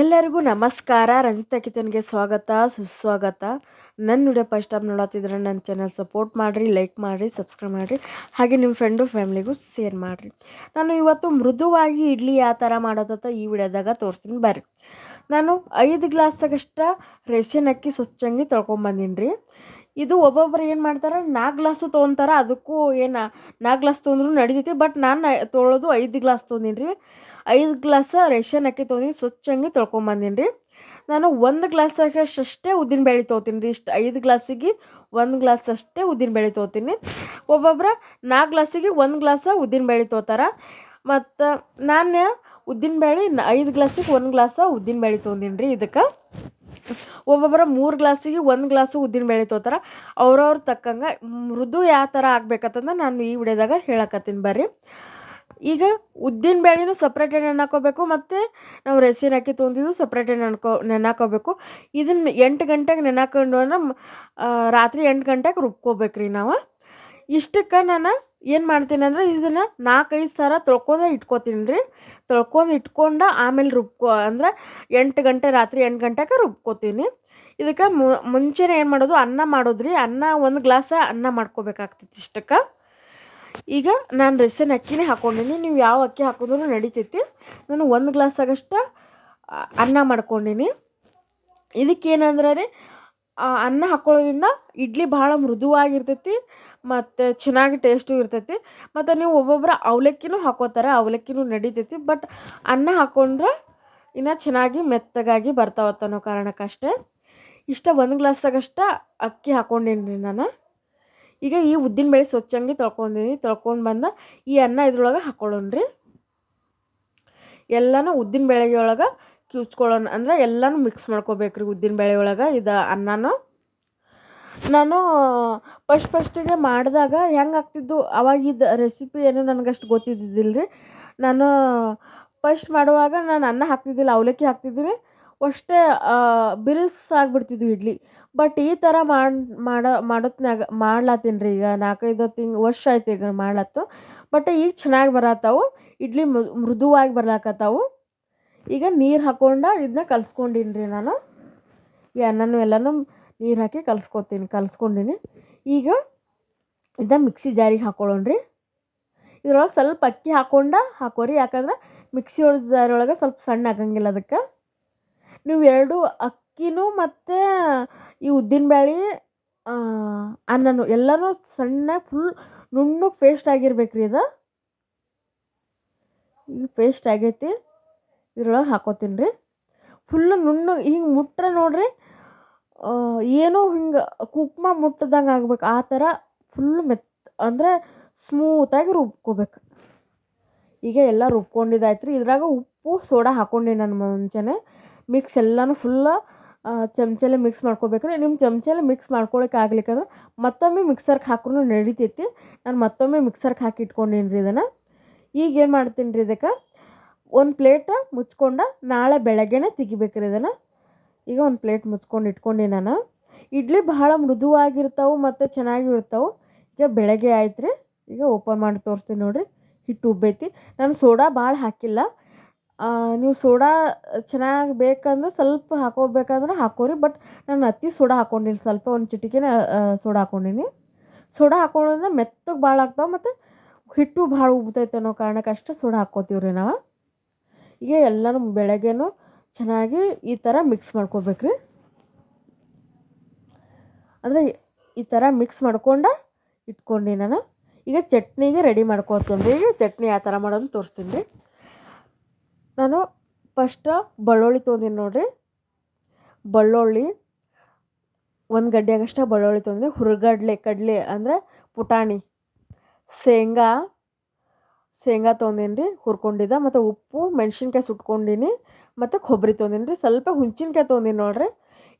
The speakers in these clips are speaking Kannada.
ಎಲ್ಲರಿಗೂ ನಮಸ್ಕಾರ. ರಂಜಿತಾ ಕಿಚನ್ಗೆ ಸ್ವಾಗತ, ಸುಸ್ವಾಗತ. ನನ್ನ ವಿಡಿಯೋ ಫಸ್ಟ್ ಟೈಮ್ ನೋಡತ್ತಿದ್ರೆ ನನ್ನ ಚಾನಲ್ ಸಪೋರ್ಟ್ ಮಾಡಿರಿ, ಲೈಕ್ ಮಾಡಿರಿ, ಸಬ್ಸ್ಕ್ರೈಬ್ ಮಾಡಿರಿ, ಹಾಗೆ ನಿಮ್ಮ ಫ್ರೆಂಡು, ಫ್ಯಾಮಿಲಿಗೂ ಶೇರ್ ಮಾಡಿರಿ. ನಾನು ಇವತ್ತು ಮೃದುವಾಗಿ ಇಡ್ಲಿ ಯಾವ ಥರ ಮಾಡೋದಂತ ಈ ವಿಡಿಯೋದಾಗ ತೋರಿಸ್ತೀನಿ ಬರ್ರಿ. ನಾನು ಐದು ಗ್ಲಾಸ್ದಾಗಷ್ಟ ರೇಷನ್ ಅಕ್ಕಿ ಸ್ವಚ್ಛಂಗಿ ತೊಳ್ಕೊಂಬಂದೀನಿ ರೀ ಇದು ಒಬ್ಬೊಬ್ಬರು ಏನು ಮಾಡ್ತಾರೆ ನಾಲ್ಕು ಗ್ಲಾಸು ತೊಗೊಂತಾರೆ, ಅದಕ್ಕೂ ಏನು ನಾಲ್ಕು ಗ್ಲಾಸ್ ತೊಗೊಂಡ್ರು ನಡೀತೈತಿ, ಬಟ್ ನಾನು ತೊಳೋದು ಐದು ಗ್ಲಾಸ್ ತೊಗೊಂಡೀನಿ ರೀ ಐದು ಗ್ಲಾಸ ರೇಷನ್ ಅಕ್ಕಿ ತೊಗೊಂಡು ಸ್ವಚ್ಛಂಗಿ ತೊಳ್ಕೊಂಬಂದೀನಿ ರೀ ನಾನು ಒಂದು ಗ್ಲಾಸಷ್ಟೇ ಉದ್ದಿನ ಬೇಳೆ ತೊಗೋತೀನಿ ರೀ. ಇಷ್ಟು ಐದು ಗ್ಲಾಸಿಗೆ ಒಂದು ಗ್ಲಾಸ್ ಅಷ್ಟೇ ಉದ್ದಿನ ಬೇಳೆ ತೊಗೋತೀನಿ ಒಬ್ಬೊಬ್ರ ನಾಲ್ಕು ಗ್ಲಾಸಿಗೆ ಒಂದು ಗ್ಲಾಸ ಉದ್ದಿನ ಬೇಳೆ ತೊಗೋತಾರೆ ಮತ್ತು ನಾನು ಉದ್ದಿನ ಬೇಳೆ ಐದು ಗ್ಲಾಸಿಗೆ ಒಂದು ಗ್ಲಾಸ ಉದ್ದಿನ ಬೇಳೆ ತೊಗೊಂಡೀನಿ ರೀ ಇದಕ್ಕೆ. ಒಬ್ಬೊಬ್ಬರ ಮೂರು ಗ್ಲಾಸಿಗೆ ಒಂದು ಗ್ಲಾಸು ಉದ್ದಿನ ಬೇಳೆ ತೊಗೋತಾರೆ ಅವ್ರವ್ರ ತಕ್ಕಂಗೆ ಮೃದು ಯಾವ ಥರ ಆಗ್ಬೇಕಂತಂದ್ರೆ ನಾನು ಈ ವಿಡಿಯೋದಾಗ ಹೇಳಕತ್ತೀನಿ ಬರ್ರಿ. ಈಗ ಉದ್ದಿನ ಬೇಳೆನೂ ಸಪ್ರೇಟೇ ಹಾಕ್ಕೋಬೇಕು ಮತ್ತು ನಾವು ರೆಸಿನ್ ಅಕ್ಕಿ ತೊಗೊಂಡಿದ್ದು ಸಪ್ರೇಟೇ ನೆನ್ಕೊ ನೆನಾಕೋಬೇಕು ಇದನ್ನು ಎಂಟು ಗಂಟೆಗೆ ನೆನಾಕೊಂಡು ಅಂದ್ರೆ ರಾತ್ರಿ ಎಂಟು ಗಂಟೆಗೆ ರುಬ್ಕೋಬೇಕು ರೀ ನಾವು. ಇಷ್ಟಕ್ಕೆ ನಾನು ಏನು ಮಾಡ್ತೀನಿ ಅಂದರೆ ಇದನ್ನು ನಾಲ್ಕೈದು ಸಲ ತೊಳ್ಕೊಂಡು ಇಟ್ಕೋತೀನಿ ರೀ ತೊಳ್ಕೊಂಡು ಇಟ್ಕೊಂಡು ಆಮೇಲೆ ರುಬ್ಕೊ, ಅಂದ್ರೆ ಎಂಟು ಗಂಟೆ, ರಾತ್ರಿ ಎಂಟು ಗಂಟೆಗೆ ರುಬ್ಕೋತೀನಿ. ಇದಕ್ಕೆ ಮುಂಚೆನೇ ಏನು ಮಾಡೋದು, ಅನ್ನ ಮಾಡೋದು ರೀ ಅನ್ನ ಒಂದು ಗ್ಲಾಸ ಅನ್ನ ಮಾಡ್ಕೋಬೇಕಾಗ್ತೈತಿ ಇಷ್ಟಕ್ಕೆ. ಈಗ ನಾನು ರಸನ ಅಕ್ಕಿನೇ ಹಾಕ್ಕೊಂಡೀನಿ ನೀವು ಯಾವ ಅಕ್ಕಿ ಹಾಕಿದ್ರೂ ನಡಿತೈತಿ. ನಾನು ಒಂದು ಗ್ಲಾಸಾಗಷ್ಟು ಅನ್ನ ಮಾಡ್ಕೊಂಡೀನಿ. ಇದಕ್ಕೇನಂದ್ರೆ ರೀ ಅನ್ನ ಹಾಕ್ಕೊಳ್ಳೋದ್ರಿಂದ ಇಡ್ಲಿ ಭಾಳ ಮೃದುವಾಗಿರ್ತೈತಿ, ಮತ್ತು ಚೆನ್ನಾಗಿ ಟೇಸ್ಟು ಇರ್ತೈತಿ. ಮತ್ತು ನೀವು ಒಬ್ಬೊಬ್ಬರು ಅವಲಕ್ಕಿನೂ ಹಾಕೋತಾರೆ, ಅವಲಕ್ಕಿನೂ ನಡಿತೈತಿ. ಬಟ್ ಅನ್ನ ಹಾಕ್ಕೊಂಡ್ರೆ ಇನ್ನೂ ಚೆನ್ನಾಗಿ ಮೆತ್ತಗಾಗಿ ಬರ್ತಾವತ್ತನ್ನೋ ಕಾರಣಕ್ಕಷ್ಟೇ. ಇಷ್ಟ ಒಂದು ಗ್ಲಾಸಾಗಷ್ಟ ಅಕ್ಕಿ ಹಾಕ್ಕೊಂಡೀನಿ ನಾನು. ಈಗ ಈ ಉದ್ದಿನ ಬೇಳೆ ಸ್ವಚ್ಛಂಗೆ ತೊಳ್ಕೊಂಡೀನಿ ತೊಳ್ಕೊಂಡು ಬಂದ ಈ ಅನ್ನ ಇದ್ರೊಳಗೆ ಹಾಕ್ಕೊಳ್ಳೋಣ ರೀ. ಎಲ್ಲನೂ ಉದ್ದಿನ ಬೇಳೆಗೆ ಒಳಗೆ ಕಿವ್ಚ್ಕೊಳ್ಳೋಣ ಅಂದ್ರೆ ಎಲ್ಲನೂ ಮಿಕ್ಸ್ ಮಾಡ್ಕೋಬೇಕು ರೀ ಉದ್ದಿನ ಬೇಳೆ ಒಳಗೆ ಇದು ಅನ್ನನೂ. ನಾನು ಫಸ್ಟ್ ಫಸ್ಟಿಗೆ ಮಾಡಿದಾಗ ಹೆಂಗೆ ಆಗ್ತಿದ್ದು ಅವಾಗಿದ್ದು ರೆಸಿಪಿ ಏನು ನನಗಷ್ಟು ಗೊತ್ತಿದ್ದಿದ್ದಿಲ್ಲ ರೀ. ನಾನು ಫಸ್ಟ್ ಮಾಡುವಾಗ ನಾನು ಅನ್ನ ಹಾಕ್ತಿದ್ದಿಲ್ಲ, ಅವಲಕ್ಕಿ ಹಾಕ್ತಿದ್ದೀನಿ ಅಷ್ಟೇ ಬಿರುಸಾಗ್ಬಿಡ್ತಿದ್ವು ಇಡ್ಲಿ. ಬಟ್ ಈ ಥರ ಮಾಡಿ, ಮಾಡೋ ಮಾಡೋತ್ನಾಗ ಮಾಡ್ಲತ್ತೀನಿ ರೀ ಈಗ ನಾಲ್ಕೈದು ತಿಂಗ್, ವರ್ಷ ಆಯ್ತು ಈಗ ಮಾಡ್ಲತ್ತು. ಬಟ್ ಈಗ ಚೆನ್ನಾಗಿ ಬರತ್ತಾವು. ಇಡ್ಲಿ ಮೃದುವಾಗಿ ಬರ್ಲಾಕತ್ತಾವು. ಈಗ ನೀರು ಹಾಕ್ಕೊಂಡು ಇದನ್ನ ಕಲ್ಸ್ಕೊಂಡೀನಿ ರೀ ನಾನು. ಈ ಅನ್ನನೂ ಎಲ್ಲನೂ ನೀರು ಹಾಕಿ ಕಲ್ಸ್ಕೊತೀನಿ, ಕಲ್ಸ್ಕೊಂಡೀನಿ. ಈಗ ಇದನ್ನ ಮಿಕ್ಸಿ ಜಾರಿಗೆ ಹಾಕೊಳ್ಳೋಣ ರೀ. ಇದ್ರೊಳಗೆ ಸ್ವಲ್ಪ ಅಕ್ಕಿ ಹಾಕ್ಕೊಂಡು ಹಾಕೋರಿ. ಯಾಕಂದ್ರೆ ಮಿಕ್ಸಿ ಜಾರೊಳಗೆ ಸ್ವಲ್ಪ ಸಣ್ಣ ಆಗಂಗಿಲ್ಲ ಅದಕ್ಕೆ. ನೀವು ಎರಡು ಅಕ್ಕಿನೂ ಮತ್ತು ಈ ಉದ್ದಿನ ಬೇಳೆ ಅನ್ನನು ಎಲ್ಲನೂ ಸಣ್ಣ ಫುಲ್ ನುಣ್ಣಗೆ ಪೇಸ್ಟ್ ಆಗಿರ್ಬೇಕು ರೀ ಇದು ಈಗ ಪೇಸ್ಟ್ ಆಗೈತಿ. ಇದ್ರೊಳಗೆ ಹಾಕೋತೀನಿ ರೀ ಫುಲ್ಲು ನುಣ್ಣಗೆ ಹಿಂಗೆ ಮುಟ್ರೆ ನೋಡಿರಿ ಏನೋ ಹಿಂಗೆ ಕುಕ್ಮ ಮುಟ್ಟದಂಗೆ ಆಗ್ಬೇಕು. ಆ ಥರ ಫುಲ್ ಮೆತ್, ಅಂದರೆ ಸ್ಮೂತಾಗಿ ರುಬ್ಕೋಬೇಕು. ಈಗ ಎಲ್ಲ ರುಬ್ಕೊಂಡಿದ್ದಾಯ್ತು ರೀ ಇದ್ರಾಗ ಉಪ್ಪು, ಸೋಡಾ ಹಾಕ್ಕೊಂಡೆ ನಾನು ಮುಂಚೆನೇ. ಮಿಕ್ಸ್ ಎಲ್ಲನೂ ಫುಲ್ಲ ಚಮಚಲ್ಲೇ ಮಿಕ್ಸ್ ಮಾಡ್ಕೊಬೇಕು ನಿಮ್ಮ ಚಮಚಲ್ಲೇ ಮಿಕ್ಸ್ ಮಾಡ್ಕೊಳಕ್ಕೆ ಆಗ್ಲಿಕ್ಕಂದ್ರೆ ಮತ್ತೊಮ್ಮೆ ಮಿಕ್ಸರ್ಗೆ ಹಾಕ್ರೂ ನಡಿತೈತಿ. ನಾನು ಮತ್ತೊಮ್ಮೆ ಮಿಕ್ಸರ್ಗೆ ಹಾಕಿ ಇಟ್ಕೊಂಡೀನಿ ರೀ ಇದನ್ನು. ಈಗ ಏನು ಮಾಡ್ತೀನಿ ರೀ ಇದಕ್ಕೆ? ಒಂದು ಪ್ಲೇಟ ಮುಚ್ಕೊಂಡು ನಾಳೆ ಬೆಳಗ್ಗೆನೇ ತೆಗಿಬೇಕು ರೀ ಇದನ್ನು. ಈಗ ಒಂದು ಪ್ಲೇಟ್ ಮುಚ್ಕೊಂಡು ಇಟ್ಕೊಂಡು ನಾನು. ಇಡ್ಲಿ ಬಹಳ ಮೃದುವಾಗಿರ್ತಾವೆ ಮತ್ತು ಚೆನ್ನಾಗಿ ಇರ್ತಾವೆ ಈಗ ಬೆಳಗ್ಗೆ ಆಯ್ತು ರೀ ಈಗ ಓಪನ್ ಮಾಡಿ ತೋರಿಸ್ತೀನಿ ನೋಡಿರಿ. ಹಿಟ್ಟು ಉಬ್ಬೈತಿ. ನಾನು ಸೋಡಾ ಭಾಳ ಹಾಕಿಲ್ಲ. ನೀವು ಸೋಡಾ ಚೆನ್ನಾಗಿ ಬೇಕಂದ್ರೆ ಸ್ವಲ್ಪ ಹಾಕೋಬೇಕಂದ್ರೆ ಹಾಕೋರಿ ಬಟ್ ನಾನು ಅತಿ ಸೋಡಾ ಹಾಕ್ಕೊಂಡಿಲ್ಲ ಸ್ವಲ್ಪ ಒಂದು ಚಿಟಿಕೆನೇ ಸೋಡಾ ಹಾಕ್ಕೊಂಡೀನಿ ಸೋಡಾ ಹಾಕ್ಕೊಳ್ಳೋದ್ರಿಂದ ಮೆತ್ತಗೆ ಭಾಳ ಆಗ್ತಾವೆ ಮತ್ತು ಹಿಟ್ಟು ಭಾಳ ಉಬ್ತೈತೆ ಅನ್ನೋ ಕಾರಣಕ್ಕೆ ಅಷ್ಟೇ ಸೋಡಾ ಹಾಕ್ಕೋತೀವಿ ರೀ ನಾವು. ಈಗ ಎಲ್ಲನೂ ಬೆಳಗ್ಗೆನೂ ಚೆನ್ನಾಗಿ ಈ ಥರ ಮಿಕ್ಸ್ ಮಾಡ್ಕೋಬೇಕು ರೀ ಅಂದರೆ ಈ ಥರ ಮಿಕ್ಸ್ ಮಾಡ್ಕೊಂಡು ಇಟ್ಕೊಂಡು ನಾನು. ಈಗ ಚಟ್ನಿಗೆ ರೆಡಿ ಮಾಡ್ಕೊತೀನಿ ರೀ ಈಗ ಚಟ್ನಿ ಯಾವ ಥರ ಮಾಡೋದು ತೋರಿಸ್ತೀನಿ ರೀ. ನಾನು ಫಸ್ಟ ಬೆಳ್ಳುಳ್ಳಿ ತೊಗೊಂಡಿನಿ ನೋಡಿರಿ. ಬೆಳ್ಳುಳ್ಳಿ ಒಂದು ಗಡ್ಡೆಗಷ್ಟ ಬೆಳ್ಳುಳ್ಳಿ ತೊಗೊಂಡು ಹುರ್ಗಡ್ಲೆ, ಕಡಲೆ ಅಂದರೆ ಪುಟಾಣಿ, ಶೇಂಗಾ ಶೇಂಗಾ ತೊಗೊಂಡೀನಿ ರೀ ಹುರ್ಕೊಂಡಿದ್ದೆ. ಮತ್ತು ಉಪ್ಪು, ಮೆಣಸಿನ್ಕಾಯಿ ಸುಟ್ಕೊಂಡೀನಿ. ಮತ್ತು ಕೊಬ್ಬರಿ ತೊಗೊಂಡಿನಿ ರೀ ಸ್ವಲ್ಪ ಹುಣ್ಸಿನ್ಕಾಯಿ ತೊಗೊಂಡಿನಿ ನೋಡಿರಿ.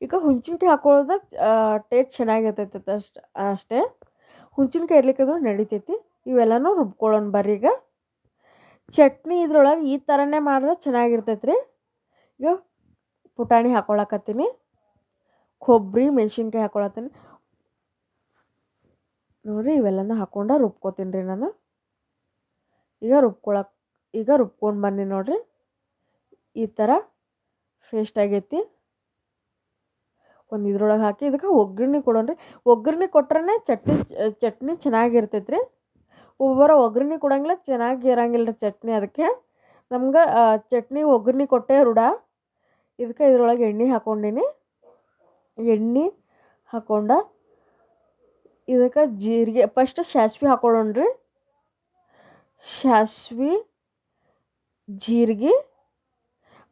ಈಗ ಹುಣ್ಸಿನ್ಕಾಯಿ ಹಾಕೊಳ್ಳೋದು ಟೇಸ್ಟ್ ಚೆನ್ನಾಗಿರ್ತೈತೆ ಅಷ್ಟು, ಅಷ್ಟೇ. ಹುಣ್ಸಿನ್ಕಾಯಿ ಇರ್ಲಿಕ್ಕಂದ್ರೂ ನಡಿತೈತಿ. ಇವೆಲ್ಲನೂ ರುಬ್ಕೊಳ್ಳೋಣ ಈಗ ಚಟ್ನಿ ಇದ್ರೊಳಗೆ ಈ ಥರನೇ ಮಾಡಿದ್ರೆ ಚೆನ್ನಾಗಿರ್ತೈತೆ ರೀ ಈಗ ಪುಟಾಣಿ ಹಾಕ್ಕೊಳಕತ್ತೀನಿ ಕೊಬ್ಬರಿ ಮೆಣಸಿನ್ಕಾಯಿ ಹಾಕ್ಕೊಳತ್ತೀನಿ ನೋಡಿರಿ, ಇವೆಲ್ಲನೂ ಹಾಕ್ಕೊಂಡು ರುಬ್ಕೋತೀನಿ ರೀ ನಾನು. ಈಗ ರುಬ್ಕೊಳಕ್ಕೆ ಈಗ ರುಬ್ಕೊಂಡು ಬನ್ನಿ ನೋಡಿರಿ. ಈ ಥರ ಫೇಸ್ಟ್ ಆಗೈತಿ. ಒಂದು ಇದ್ರೊಳಗೆ ಹಾಕಿ, ಇದಕ್ಕೆ ಒಗ್ಗರಣೆ ರೀ ಒಗ್ಗರಣೆ ಕೊಟ್ರೆ ಚಟ್ನಿ ಚಟ್ನಿ ಚೆನ್ನಾಗಿರ್ತೈತೆ ರೀ ಒಬ್ಬರ ಒಗ್ಗರಣೆ ಕೊಡಂಗಿಲ್ಲ, ಚೆನ್ನಾಗಿ ಇರಂಗಿಲ್ಲ ರೀ ಚಟ್ನಿ ಅದಕ್ಕೆ. ನಮ್ಗೆ ಚಟ್ನಿ ಒಗ್ಗರಣೆ ಕೊಟ್ಟೆ ರೂಢ. ಇದಕ್ಕೆ ಇದ್ರೊಳಗೆ ಎಣ್ಣೆ ಹಾಕೊಂಡಿನಿ. ಎಣ್ಣೆ ಹಾಕೊಂಡ ಇದಕ್ಕೆ ಜೀರಿಗೆ ಫಸ್ಟ್ ಸಾಸ್ವೆ ಹಾಕೊಳ್ಳೋಣ್ರಿ. ಸಾಸ್ವೆ ಜೀರಿಗೆ,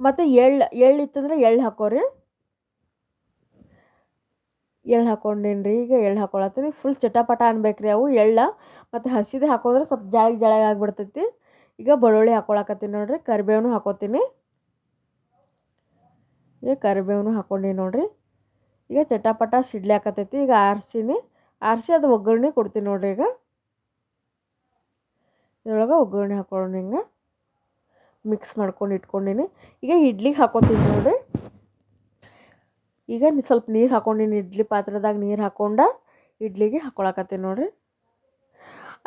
ಮತ್ತು ಎಳ್ಳು ಎಳ್ಳು ಇತ್ತಂದ್ರೆ ಎಳ್ಳು ಹಾಕೋರಿ. ಎಳ್ಳು ಹಾಕ್ಕೊಂಡೇನಿ ರೀ ಈಗ ಎಳ್ಳು ಹಾಕೊಳತ್ತೀನಿ ಫುಲ್ ಚಟಪಟ ಅನ್ಬೇಕು ರೀ ಅವು ಎಳ್ಳು. ಮತ್ತು ಹಸಿದು ಹಾಕೊಂಡ್ರೆ ಸ್ವಲ್ಪ ಜಾಳಿಗೆ ಜಾಳಿ ಆಗಿಬಿಡ್ತೈತಿ. ಈಗ ಬೆಳ್ಳುಳ್ಳಿ ಹಾಕೊಳಕತ್ತೀನಿ ನೋಡಿರಿ. ಕರಿಬೇವನು ಹಾಕೋತೀನಿ. ಈಗ ಕರಿಬೇವನು ಹಾಕ್ಕೊಂಡಿ ನೋಡಿರಿ. ಈಗ ಚಟಪಟ ಸಿಡ್ಲಿ ಹಾಕತ್ತೈತಿ ಈಗ ಆರಿಸಿನಿ. ಆರಿಸಿ ಅದು ಒಗ್ಗರಣೆ ಕೊಡ್ತೀನಿ ನೋಡಿರಿ ಈಗ. ಇದ್ರೊಳಗೆ ಒಗ್ಗರಣೆ ಹಾಕೊಳ್ಳೋಣ ಹಿಂಗೆ. ಮಿಕ್ಸ್ ಮಾಡ್ಕೊಂಡು ಇಟ್ಕೊಂಡೀನಿ. ಈಗ ಇಡ್ಲಿಗೆ ಹಾಕೋತೀನಿ ನೋಡಿರಿ. ಈಗ ಸ್ವಲ್ಪ ನೀರು ಹಾಕೊಂಡಿನಿ ಇಡ್ಲಿ ಪಾತ್ರೆದಾಗ ನೀರು ಹಾಕ್ಕೊಂಡು ಇಡ್ಲಿಗೆ ಹಾಕೊಳಕತ್ತೀನಿ ನೋಡಿರಿ.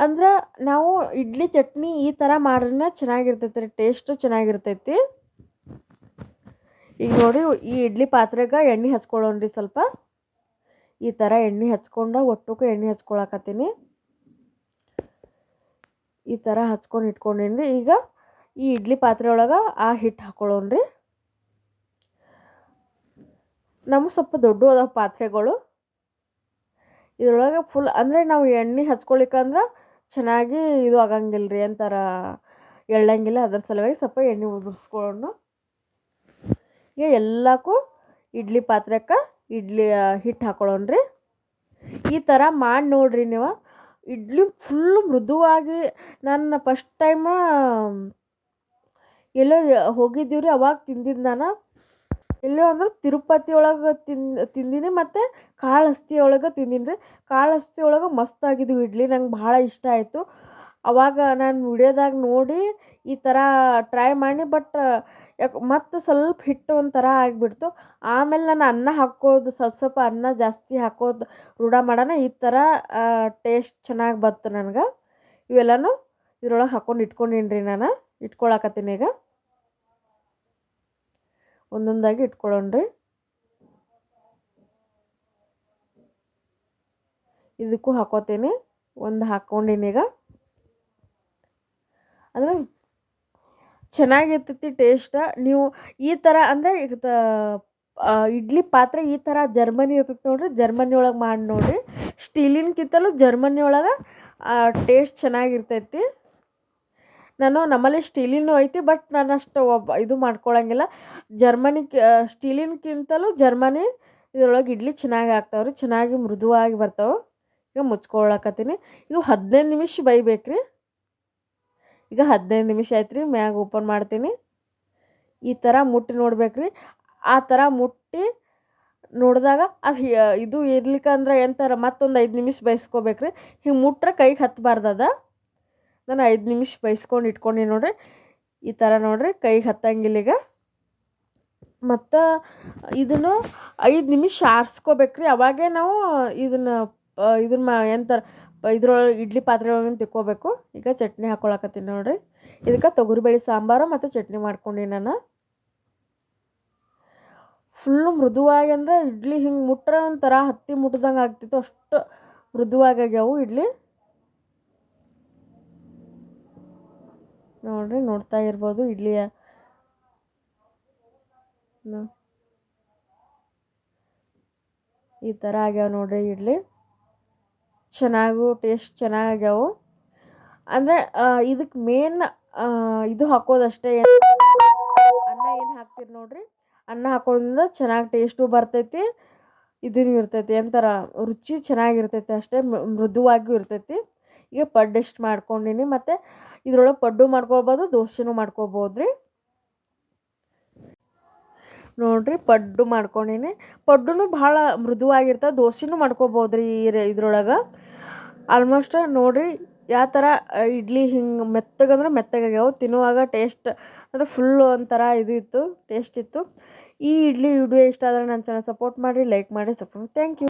ಅಂದ್ರೆ ನಾವು ಇಡ್ಲಿ ಚಟ್ನಿ ಈ ಥರ ಮಾಡ್ರೆ ಚೆನ್ನಾಗಿರ್ತೈತೆ ರೀ ಟೇಸ್ಟು ಚೆನ್ನಾಗಿರ್ತೈತಿ. ಈಗ ನೋಡಿ ಈ ಇಡ್ಲಿ ಪಾತ್ರೆಗೆ ಎಣ್ಣೆ ಹಚ್ಕೊಳ್ಳೋಣ್ರಿ ಸ್ವಲ್ಪ. ಈ ಥರ ಎಣ್ಣೆ ಹಚ್ಕೊಂಡು ಒಟ್ಟಕ್ಕೂ ಎಣ್ಣೆ ಹಚ್ಕೊಳಕತ್ತೀನಿ. ಈ ಥರ ಹಚ್ಕೊಂಡು ಇಟ್ಕೊಂಡೀನಿ ಈಗ ಈ ಇಡ್ಲಿ ಪಾತ್ರೆ ಒಳಗೆ ಆ ಹಿಟ್ಟು ಹಾಕೊಳ್ಳೋಣ್ರಿ ನಮಗೆ ಸ್ವಲ್ಪ ದೊಡ್ಡ ಅದಾವ ಪಾತ್ರೆಗಳು. ಇದ್ರೊಳಗೆ ಫುಲ್ ಅಂದರೆ ನಾವು ಎಣ್ಣೆ ಹಚ್ಕೊಳಿಕ್ಕಂದ್ರೆ ಚೆನ್ನಾಗಿ ಇದು ಆಗಂಗಿಲ್ಲ ರೀ ಅಂತಾರ. ಎಳ್ಳಂಗಿಲ್ಲ ಅದ್ರ ಸಲುವಾಗಿ ಸ್ವಲ್ಪ ಎಣ್ಣೆ ಉದುರಿಸ್ಕೊಳ್ಳೋಣ ಈಗ ಎಲ್ಲಕ್ಕೂ ಇಡ್ಲಿ ಪಾತ್ರೆಗೆ ಇಡ್ಲಿ ಹಿಟ್ಟು ಹಾಕೊಳ್ಳೋಣ್ರಿ ಈ ಥರ ಮಾಡಿ ನೋಡ್ರಿ ನೀವು. ಇಡ್ಲಿ ಫುಲ್ಲು ಮೃದುವಾಗಿ ನನ್ನ ಫಸ್ಟ್ ಟೈಮ ಎಲ್ಲೋ ಹೋಗಿದ್ದೀವಿ ರೀ ಅವಾಗ ತಿಂದಿದ್ದು ನಾನು. ಎಲ್ಲೋ ಅಂದ್ರೆ ತಿರುಪತಿ ಒಳಗೆ ತಿಂದು, ತಿಂದೀನಿ ಮತ್ತು ಕಾಳಹಸ್ತಿ ಒಳಗೆ ತಿಂದೀನಿ ರೀ ಕಾಳಹಸ್ತಿ ಒಳಗೆ ಮಸ್ತಾಗಿದ್ವು ಇಡ್ಲಿ, ನಂಗೆ ಭಾಳ ಇಷ್ಟ ಆಯಿತು. ಅವಾಗ ನಾನು ವಿಡಿಯೋದಾಗ ನೋಡಿ ಈ ಥರ ಟ್ರೈ ಮಾಡಿ ಬಟ್ ಯಾಕೆ, ಮತ್ತು ಸ್ವಲ್ಪ ಹಿಟ್ಟು ಒಂಥರ ಆಗಿಬಿಡ್ತು. ಆಮೇಲೆ ನಾನು ಅನ್ನ ಹಾಕೋದು, ಸ್ವಲ್ಪ ಸ್ವಲ್ಪ ಅನ್ನ ಜಾಸ್ತಿ ಹಾಕೋದು, ರೂಢ ಮಾಡೋಣ, ಈ ಥರ ಟೇಸ್ಟ್ ಚೆನ್ನಾಗಿ ಬಂತು ನನಗೆ. ಇವೆಲ್ಲನೂ ಇದ್ರೊಳಗೆ ಹಾಕ್ಕೊಂಡು ಇಟ್ಕೊಂಡೀನಿ ರೀ ನಾನು, ಇಟ್ಕೊಳಕತ್ತೀನಿ ಈಗ. ಒಂದೊಂದಾಗಿ ಇಟ್ಕೊಳ್ಳೋಣ್ರಿ. ಇದಕ್ಕೂ ಹಾಕೋತೇನೆ. ಒಂದು ಹಾಕ್ಕೊಂಡೀನಿ ಈಗ. ಅಂದರೆ ಚೆನ್ನಾಗಿರ್ತೈತಿ ಟೇಸ್ಟ ನೀವು ಈ ಥರ ಅಂದರೆ ಈಗ ಇಡ್ಲಿ ಪಾತ್ರೆ ಈ ಥರ ಜರ್ಮನಿ ಇರ್ತೈತೆ ನೋಡಿರಿ. ಜರ್ಮನಿ ಒಳಗೆ ಮಾಡಿ ನೋಡಿರಿ. ಸ್ಟೀಲಿನ್ಕಿಂತಲೂ ಜರ್ಮನಿ ಒಳಗೆ ಟೇಸ್ಟ್ ಚೆನ್ನಾಗಿರ್ತೈತಿ. ನಾನು ನಮ್ಮಲ್ಲಿ ಸ್ಟೀಲಿನೂ ಐತಿ ಬಟ್ ನಾನು ಅಷ್ಟು ಒಬ್ಬ ಇದು ಮಾಡ್ಕೊಳ್ಳೋಂಗಿಲ್ಲ ಜರ್ಮನಿ ಸ್ಟೀಲಿನ್ಕಿಂತಲೂ ಜರ್ಮನಿ ಇದ್ರೊಳಗೆ ಇಡ್ಲಿ ಚೆನ್ನಾಗಿ ಆಗ್ತಾವೆ ರೀ ಚೆನ್ನಾಗಿ ಮೃದುವಾಗಿ ಬರ್ತಾವೆ. ಈಗ ಮುಚ್ಕೊಳ್ಳಾಕತ್ತೀನಿ ಇದು ಹದಿನೈದು ನಿಮಿಷ ಬೈಬೇಕು ರೀ ಈಗ ಹದಿನೈದು ನಿಮಿಷ ಆಯ್ತು ರೀ ಮ್ಯಾಗ ಓಪನ್ ಮಾಡ್ತೀನಿ. ಈ ಥರ ಮುಟ್ಟಿ ನೋಡ್ಬೇಕು ರೀ ಆ ಥರ ಮುಟ್ಟಿ ನೋಡಿದಾಗ ಅದು ಇದು ಇರ್ಲಿಕ್ಕಂದ್ರೆ ಎಂತಾರ ಮತ್ತೊಂದು ಐದು ನಿಮಿಷ ಬೈಸ್ಕೋಬೇಕು ರೀ ಹಿಂಗೆ ಮುಟ್ರೆ ಕೈಗೆ ಹತ್ತಬಾರ್ದದ ನಾನು ಐದು ನಿಮಿಷ ಬೈಸ್ಕೊಂಡು ಇಟ್ಕೊಂಡು ನೋಡ್ರಿ. ಈ ಥರ ನೋಡ್ರಿ ಕೈಗೆ ಹತ್ತಂಗಿಲ್ಲ ಈಗ. ಮತ್ತು ಇದನ್ನು ಐದು ನಿಮಿಷ ಆರಿಸ್ಕೋಬೇಕು ರೀ ಅವಾಗೇ ನಾವು ಇದನ್ನು ಇದನ್ನ ಮಾ, ಎಂತಾರ, ಇದ್ರೊಳಗೆ ಇಡ್ಲಿ ಪಾತ್ರೆ ಒಳಗೆ ತಿಕ್ಕೋಬೇಕು. ಈಗ ಚಟ್ನಿ ಹಾಕ್ಕೊಳಕತ್ತೀನಿ ನೋಡ್ರಿ. ಇದಕ್ಕೆ ತೊಗರಿಬೇಳೆ ಸಾಂಬಾರು ಮತ್ತು ಚಟ್ನಿ ಮಾಡ್ಕೊಂಡು ನಾನು. ಫುಲ್ಲು ಮೃದುವಾಗಿ ಅಂದರೆ ಇಡ್ಲಿ ಹಿಂಗೆ ಮುಟ್ರೆ ಒಂಥರ ಹತ್ತಿ ಮುಟ್ಟದಂಗೆ ಆಗ್ತಿತ್ತು. ಅಷ್ಟು ಮೃದುವಾಗಿ ಆಗ್ಯಾವು ಇಡ್ಲಿ. ನೋಡಿರಿ, ನೋಡ್ತಾ ಇರ್ಬೋದು. ಇಡ್ಲಿಯ ಈ ಥರ ಆಗ್ಯಾವ ನೋಡ್ರಿ ಇಡ್ಲಿ. ಚೆನ್ನಾಗೂ ಟೇಸ್ಟ್ ಚೆನ್ನಾಗ್ಯಾವು ಅಂದರೆ ಇದಕ್ಕೆ ಮೇನ್ ಇದು ಹಾಕೋದಷ್ಟೇ ಅನ್ನ ಏನು ಹಾಕ್ತೀರಿ ನೋಡ್ರಿ? ಅನ್ನ ಹಾಕೋದ್ರಿಂದ ಚೆನ್ನಾಗಿ ಟೇಸ್ಟು ಬರ್ತೈತಿ ಇದೂ ಇರ್ತೈತಿ. ಎಂಥರ ರುಚಿ ಚೆನ್ನಾಗಿರ್ತೈತಿ ಅಷ್ಟೇ ಮೃದುವಾಗಿಯೂ ಇರ್ತೈತಿ. ಈಗ ಪಡ್ಡು ಎಷ್ಟು ಮಾಡ್ಕೊಂಡಿನಿ. ಮತ್ತು ಇದ್ರೊಳಗೆ ಪಡ್ಡು ಮಾಡ್ಕೊಳ್ಬೋದು, ದೋಸೆನೂ ಮಾಡ್ಕೊಬೋದು ರೀ ನೋಡಿರಿ ಪಡ್ಡು ಮಾಡ್ಕೊಂಡೀನಿ. ಪಡ್ಡುನೂ ಭಾಳ ಮೃದುವಾಗಿರ್ತದೆ ದೋಸೆನೂ ಮಾಡ್ಕೊಬೋದು ರೀ, ಇದ್ರೊಳಗೆ. ಆಲ್ಮೋಸ್ಟ್ ನೋಡ್ರಿ ಯಾವ ಥರ ಇಡ್ಲಿ ಹಿಂಗೆ ಮೆತ್ತಗಂದ್ರೆ ಮೆತ್ತಗಾಗ್ಯಾವ, ತಿನ್ನುವಾಗ ಟೇಸ್ಟ್ ಅಂದರೆ ಫುಲ್ಲು ಒಂಥರ ಇದು ಇತ್ತು, ಟೇಸ್ಟ್ ಇತ್ತು. ಈ ಇಡ್ಲಿ ವಿಡಿಯೋ ಇಷ್ಟ ಆದರೆ ನನ್ನ ಚಾನಲ್ ಸಪೋರ್ಟ್ ಮಾಡಿ ಲೈಕ್ ಮಾಡಿ ಸಪೋರ್ಟ್ ಥ್ಯಾಂಕ್ ಯು.